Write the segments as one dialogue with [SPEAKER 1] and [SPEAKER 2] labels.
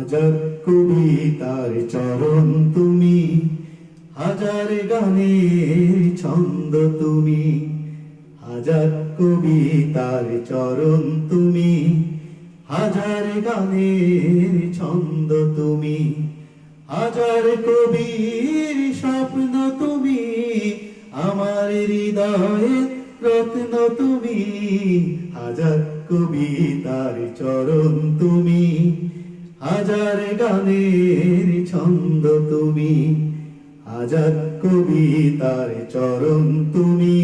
[SPEAKER 1] হাজার কবিতার চরণ তুমি, হাজার গানের ছন্দ তুমি, হাজার কবিতার চরণ তুমি, হাজার গানের ছন্দ তুমি, হাজার কবির স্বপ্ন তুমি, আমার হৃদয়ে রত্ন তুমি, হাজার কবিতার চরণ তুমি। হাজার গানের ছন্দ তুমি, হাজার কবিতার চরণ তুমি,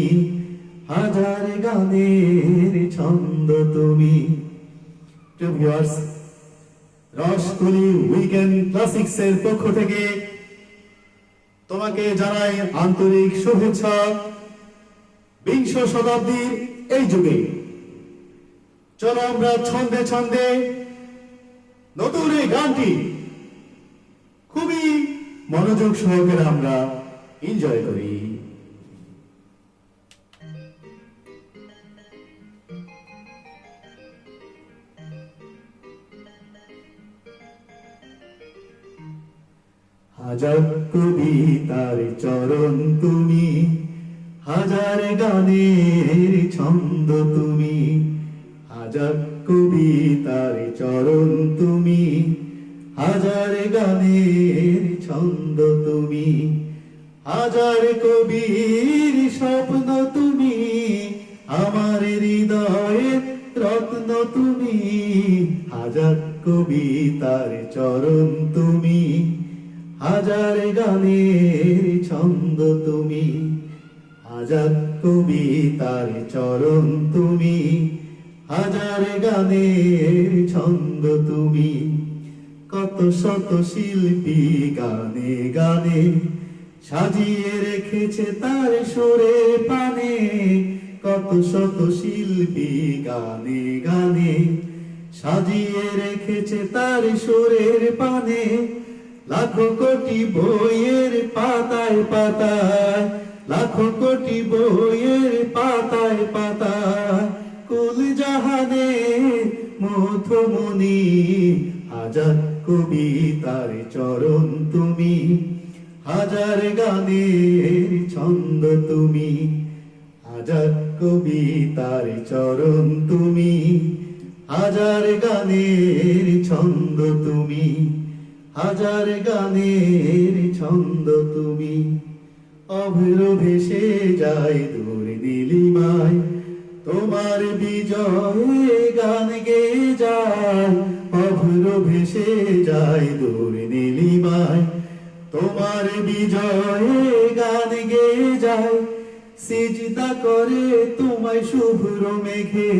[SPEAKER 1] হাজার গানের ছন্দ তুমি। ভিউয়ার্স রসকলি উইকেন্ড ক্লাসিক্স এর পক্ষ থেকে তোমাকে জানাই আন্তরিক শুভেচ্ছা। বিংশ শতাব্দীর এই যুগে। চলো আমরা ছন্দে ছন্দে নতুন এই গানটি। খুবই মনোযোগ সহকারে আমরা এনজয় করি। হাজার কবি কবিতার চরণ তুমি, হাজার গানের ছন্দ তুমি, হাজার কবিতার চরণ তুমি হাজার গানের ছন্দ তুমি, হাজার কবির স্বপ্ন তুমি, আমার হৃদয়ের রত্ন তুমি, হাজার কবিতার চরণ তুমি, হাজার গানের ছন্দ তুমি, হাজার কবিতার চরণ তুমি, হাজার গানের ছন্দ তুমি। কত শত শিল্পী গানে গানে সাজিয়ে রেখেছে তার সুরে পানে। কত শত শিল্পী গানে গানে সাজিয়ে রেখেছে তার সুরের পানে। লাখো কোটি বইয়ের পাতায় পাতায়, লাখো কোটি বইয়ের পাতায় পাতায়। কুল জাহানে মধুমণি হাজার কবিতার চরণ তুমি, হাজার গানের ছন্দ তুমি, হাজার কবি কবিতার চরণ তুমি, হাজার গানের ছন্দ তুমি, হাজার গানের ছন্দ তুমি। অভ্র ভেসে যায় দূর নীলিমায় তোমার বিজয়ে সিজদা করে তোমায় শুভ্র মেঘে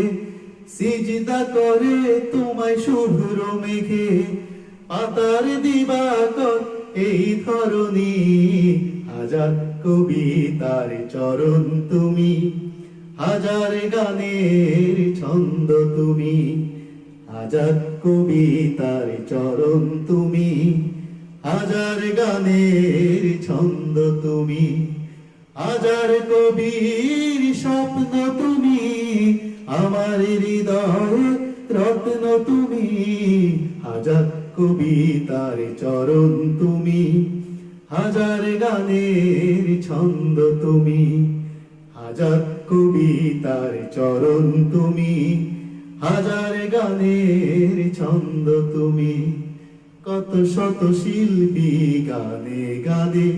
[SPEAKER 1] সিজদা করে তোমায় শুভ্র মেঘে পাতার দিবাকর এই ধরণী হাজার কবিতার চরণ তুমি, হাজার গানের ছন্দ তুমি, হাজার কবিতার চরণ তুমি, হাজার গানের ছন্দ তুমি। হাজার কবির স্বপ্ন তুমি, আমার হৃদয়ে রত্ন তুমি, হাজার কবিতার চরণ তুমি, হাজার গানের ছন্দ তুমি, হাজার কবিতার চরণ তুমি, হাজার গানের ছন্দ তুমি, কত শত শিল্পী গানে গানে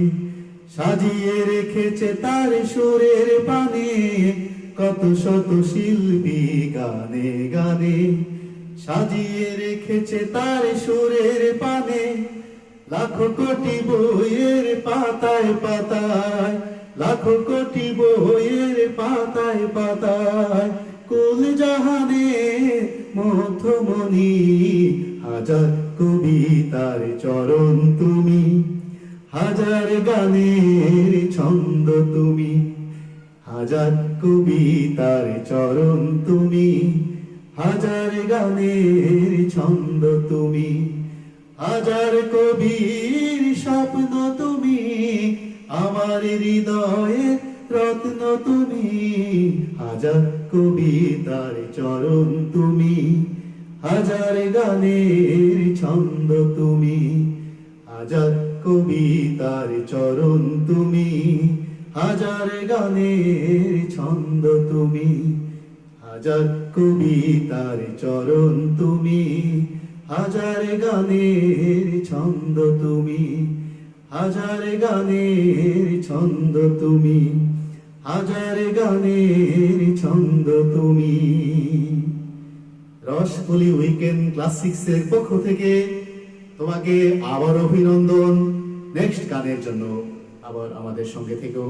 [SPEAKER 1] সাজিয়ে রেখেছে তার সুরের পানে, কত শত শিল্পী গানে গানে। সাজিয়ে রেখেছে তার সুরের পানে, লাখো কোটি বইয়ের পাতায় পাতায়, লাখো কোটি বইয়ের পাতায় পাতায়। কুল জাহানে মধ্যমণি হাজার কবিতার চরণ হাজার গানের ছন্দ তুমি, হাজার কবিতার চরণ তুমি, হাজার গানের ছন্দ তুমি, হাজার কবির স্বপ্ন তুমি, আমার হৃদয়ে রত্ন তুমি, হাজার কবিতার চরণ তুমি, হাজার গানের ছন্দ তুমি। হাজার কবিতার চরণ তুমি, হাজার গানের ছন্দ তুমি, হাজার কবিতার চরণ তুমি, হাজার গানের ছন্দ তুমি, হাজার গানের ছন্দ তুমি, হাজার গানের ছন্দ তুমি। রসকলি উইকেন্ড ক্লাসিক্সের পক্ষ থেকে তোমাকে আবার অভিনন্দন। নেক্সট গানের জন্য আবার আমাদের সঙ্গে থেকেও